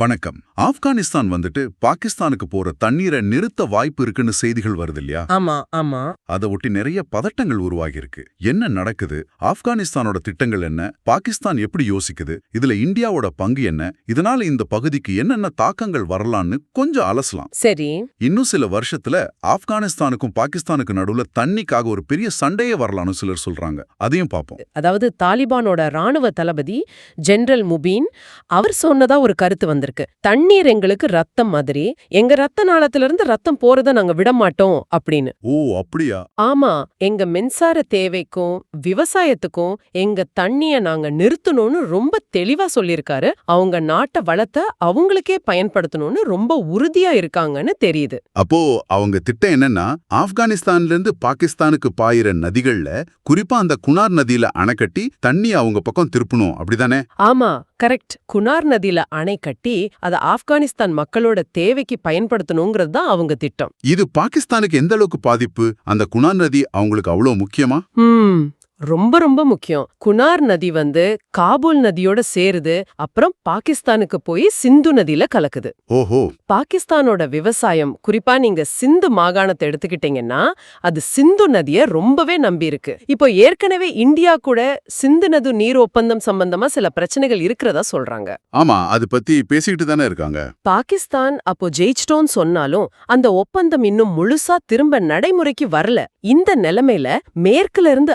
வணக்கம். ஆப்கானிஸ்தான் வந்துட்டு பாகிஸ்தானுக்கு போற தண்ணீரை நிறுத்த வாய்ப்பு இருக்குன்னு செய்திகள் வருது இல்லையா ஆமா ஆமா. அதை ஒட்டி நிறைய பதட்டங்கள் உருவாகி இருக்கு என்ன நடக்குது? ஆப்கானிஸ்தானோட திட்டங்கள் என்ன? பாகிஸ்தான் எப்படி யோசிக்குது? இதுல இந்தியாவோட பங்கு என்ன? இதனால இந்த பகுதிக்கு என்னென்ன தாக்கங்கள் வரலான்னு கொஞ்சம் அலசலாம். சரி. இன்னும் சில வருஷத்துல ஆப்கானிஸ்தானுக்கும் பாகிஸ்தானுக்கு நடுவுல தண்ணிக்காக ஒரு பெரிய சண்டையே வரலாம்னு சிலர் சொல்றாங்க. அதையும் பார்ப்போம் அதாவது தாலிபானோட ராணுவ தளபதி ஜெனரல் முபீன் அவர் சொன்னதா ஒரு கருத்து வந்திருக்கு. தண்ணீர் எங்களுக்கு ரத்தம் மாதிரி. எங்க ரத்த நாளத்துல இருந்து ரத்தம் போறத நாங்க விட மாட்டோம் அப்படின்னு. ஓ அப்படியா? ஆமா. எங்க மின்சார தேவைக்கும் விவசாயத்துக்கும் எங்க தண்ணிய நாங்க நிறுத்தணும்னு ரொம்ப தெளிவா சொல்லியிருக்காரு. அவங்க நாட்டை வளத்தை அவங்களுக்கே பயன்படுத்தணும்னு ரொம்ப உறுதியா இருக்காங்கன்னு தெரியுது. அப்போ அவங்க திட்டம் என்னன்னா ஆப்கானிஸ்தான்ல இருந்து பாகிஸ்தானுக்கு பாயிற நதிகள்ல குறிப்பா அந்த குனார் நதியில அணை கட்டி தண்ணி அவங்க பக்கம் திருப்பணும். அப்படிதானே? ஆமா. கரெக்ட். குனார் நதியில அணை கட்டி அதை ஆப்கானிஸ்தான் மக்களோட தேவைக்கு பயன்படுத்தணுங்கிறது தான் அவங்க திட்டம். இது பாகிஸ்தானுக்கு எந்த அளவுக்கு பாதிப்பு? அந்த குனார் நதி அவங்களுக்கு அவ்வளவு முக்கியமா? ரொம்ப ரொம்ப முக்கியம். குனார் நதி வந்து காபூல் நதியோட சேருது. அப்புறம் பாகிஸ்தானுக்கு போய் சிந்து நதியில கலக்குது. ஓஹோ. பாகிஸ்தானோட விவசாயம் குறிப்பா நீங்க சிந்து மாகாணத்தை எடுத்துக்கிட்டீங்கன்னா அது சிந்து நதிய ரொம்பவே நம்பி இருக்கு. இப்போ ஏற்கனவே இந்தியா கூட சிந்து நது நீர் ஒப்பந்தம் சம்பந்தமா சில பிரச்சனைகள் இருக்கிறதா சொல்றாங்க. ஆமா அது பத்தி பேசிக்கிட்டு தானே இருக்காங்க. பாகிஸ்தான் அப்போ ஜெயிச்சிட்டோன்னு சொன்னாலும் அந்த ஒப்பந்தம் இன்னும் முழுசா திரும்ப நடைமுறைக்கு வரல. இந்த நிலைமையில மேற்குல இருந்து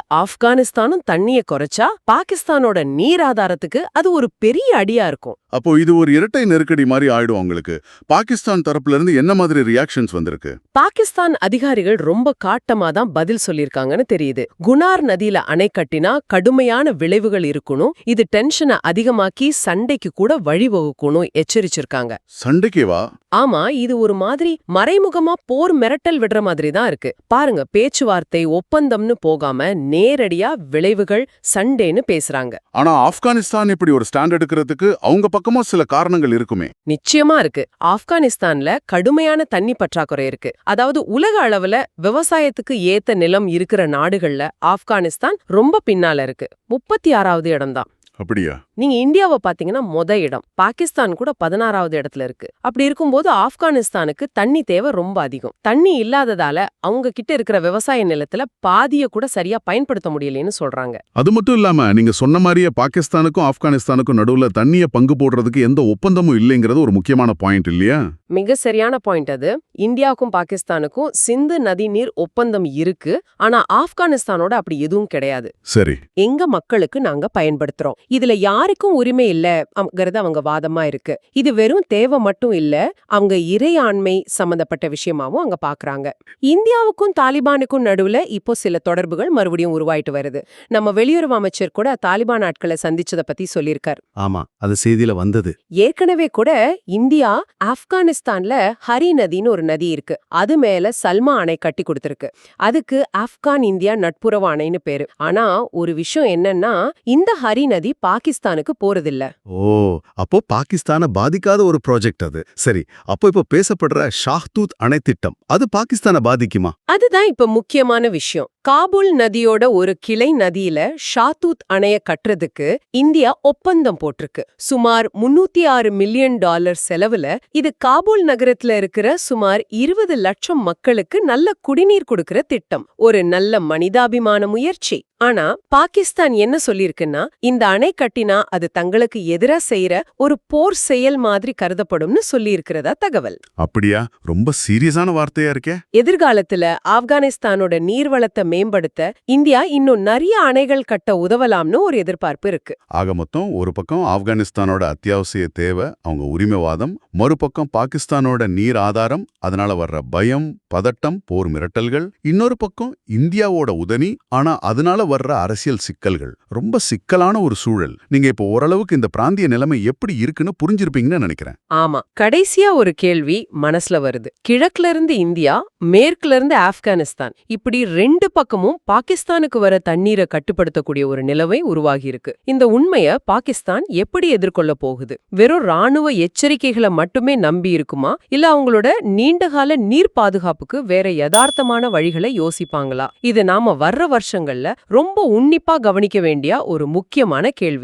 ஆப்கானிஸ்தானும் தண்ணிய குறைச்சா பாகிஸ்தானோட நீர் ஆதாரத்துக்கு அது ஒரு பெரிய அடியா இருக்கும். அப்போ இது ஒரு இரட்டை நெருக்கடி மாதிரி ஆயிடும் அவங்களுக்கு பாகிஸ்தான் தரப்புல இருந்து என்ன மாதிரி ரியாக்ஷன்ஸ் வந்திருக்கு? பாகிஸ்தான் அதிகாரிகள் ரொம்ப காட்டமா தான் பதில் சொல்லிருக்காங்கன்னு தெரியுது. குனார் நதியில அணை கட்டினா கடுமையான விளைவுகள் இருக்கணும். இது டென்ஷனை அதிகமாக்கி சண்டைக்கு கூட வழிவகுக்கணும் எச்சரிச்சிருக்காங்க. சண்டைக்கேவா? ஆமா இது ஒரு மாதிரி மறைமுகமா போர் மிரட்டல் விடுற மாதிரி தான் இருக்கு. பாருங்க பேச்சுவார்த்தை ஒப்பந்தம்னு போகாம நேரடியா விளைவுகள் சண்டேன்னு பேசுறாங்க. ஆனா ஆப்கானிஸ்தான் இப்படி ஒரு ஸ்டாண்ட் எடுக்கிறதுக்கு அவங்க பக்கமா சில காரணங்கள் இருக்குமே. நிச்சயமா இருக்கு. ஆப்கானிஸ்தான்ல கடுமையான தண்ணி பற்றாக்குறை இருக்கு. அதாவது உலக அளவுல விவசாயத்துக்கு ஏத்த நிலம் இருக்கிற நாடுகள்ல ஆப்கானிஸ்தான் ரொம்ப பின்னால இருக்கு. முப்பத்தி ஆறாவது இடம்தான். அப்படியா? நீங்க இந்தியாவை பாத்தீங்கன்னா மொத இடம். பாகிஸ்தான் கூட பதினாறாவது இடத்துல இருக்கு. அப்படி இருக்கும்போது ஆப்கானிஸ்தானுக்கு தண்ணி தேவை ரொம்ப அதிகம். தண்ணி இல்லாததால அவங்க கிட்ட இருக்கிற விவசாய நிலத்துல பாதிய கூட சரியா பயன்படுத்த முடியலன்னு சொல்றாங்க. அது மட்டும் இல்லாம நீங்க சொன்ன மாதிரியே பாகிஸ்தானுக்கும் ஆப்கானிஸ்தானுக்கும் நடுவுல தண்ணிய பங்கு போடுறதுக்கு எந்த ஒப்பந்தமும் இல்லைங்கிறது ஒரு முக்கியமான பாயிண்ட் இல்லையா? மிக சரியான பாயிண்ட் அது. இந்தியாவுக்கும் பாகிஸ்தானுக்கும் சிந்து நதி நீர் ஒப்பந்தம் இருக்கு. ஆனா ஆப்கானிஸ்தானோட அப்படி எதுவும் கிடையாது. சரி. எங்க மக்களுக்கு நாங்க பயன்படுத்துறோம். இதுல யாருக்கும் உரிமை இல்லங்கிறது அவங்க வாதமா இருக்கு. இது வெறும் தேவை மட்டும் இல்ல அவங்க இறையாண்மை சம்பந்தப்பட்ட விஷயமாவும் அங்க பாக்குறாங்க. இந்தியாவுக்கும் தாலிபானுக்கும் நடுவுல இப்போ சில தொடர்புகள் மறுபடியும் உருவாயிட்டு வருது. நம்ம வெளியுறவு அமைச்சர் கூட தாலிபான் ஆட்களை சந்திச்சத பத்தி சொல்லியிருக்கார். ஆமா அது செய்தியில வந்தது. ஏற்கனவே கூட இந்தியா ஆப்கானிஸ்தான்ல ஹரி நதின்னு ஒரு நதி இருக்கு. அது மேல சல்மா அணை கட்டி கொடுத்திருக்கு. அதுக்கு ஆப்கான் இந்தியா நட்புறவு அணைன்னு பேரு. ஆனா ஒரு விஷயம் என்னன்னா இந்த ஹரி நதி பாகிஸ்தானுக்கு போறதில்ல. ஓ அப்போ பாகிஸ்தான பாதிக்காத ஒரு ப்ராஜெக்ட் அது. சரி அப்போ இப்போ பேசப்படுற ஷாஹ்தூத் அணை திட்டம் அது பாகிஸ்தான பாதிக்குமா? அதுதான் இப்ப முக்கியமான விஷயம். காபூல் நதியோட ஒரு கிளை நதியில ஷாத்தூத் அணைய கட்டுறதுக்கு இந்தியா ஒப்பந்தம் போட்டிருக்கு. சுமார் முன்னூத்தி ஆறு மில்லியன் டாலர் செலவுல இது காபூல் நகரத்துல இருக்கிற சுமார் இருபது லட்சம் மக்களுக்கு நல்ல குடிநீர் கொடுக்கிற திட்டம். ஒரு நல்ல மனிதாபிமான முயற்சி. ஆனா பாகிஸ்தான் என்ன சொல்லிருக்குன்னா இந்த அணை கட்டினா அது தங்களுக்கு எதிரா செய்யற ஒரு போர் செயல் மாதிரி கருதப்படும்னு சொல்லியிருக்கிறதா தகவல். அப்படியா? ரொம்ப சீரியஸான வார்த்தையா இருக்கே. எதிர்காலத்துல ஆப்கானிஸ்தானோட நீர்வளத்தை மேம்படுத்த இந்தியா இன்னும் நிறைய அணைகள் கட்ட உதவலாம்னு ஒரு எதிர்பார்ப்பு இருக்கு. ஆக மொத்தம் ஒரு பக்கம் ஆப்கானிஸ்தானோட அத்தியாவசிய தேவை அவங்க உரிமைவாதம் மறுபக்கம் பாகிஸ்தானோட நீர் ஆதாரம் அதனால வர்ற பயம் பதட்டம் போர் மிரட்டல்கள் இன்னொரு பக்கம் இந்தியாவோட உதவி ஆனா அதனால வர்ற அரசியல் சிக்கல்கள் ரொம்ப சிக்கலான ஒரு சூழல். நீங்க இப்போ ஓரளவுக்கு இந்த பிராந்திய நிலைமை எப்படி இருக்குன்னு புரிஞ்சிருப்பீங்கன்னு நினைக்கிறேன். ஆமா. கடைசியா ஒரு கேள்வி மனசுல வருது. கிழக்குல இருந்து இந்தியா மேற்குல இருந்து ஆப்கானிஸ்தான். இப்படி ரெண்டு பக்கமும் பாகிஸ்தானுக்கு வர தண்ணீரை கட்டுப்படுத்தக்கூடிய ஒரு நிலவை உருவாகியிருக்கு. இந்த உண்மையை பாகிஸ்தான் எப்படி எதிர்கொள்ள போகுது? வெறும் ராணுவ எச்சரிக்கைகளை மட்டுமே நம்பி இருக்குமா? இல்ல அவங்களோட நீண்டகால நீர் பாதுகாப்புக்கு வேற யதார்த்தமான வழிகளை யோசிப்பாங்களா? இது நாம வர்ற வருஷங்கள்ல ரொம்ப உன்னிப்பா கவனிக்க வேண்டிய ஒரு முக்கியமான கேள்வி.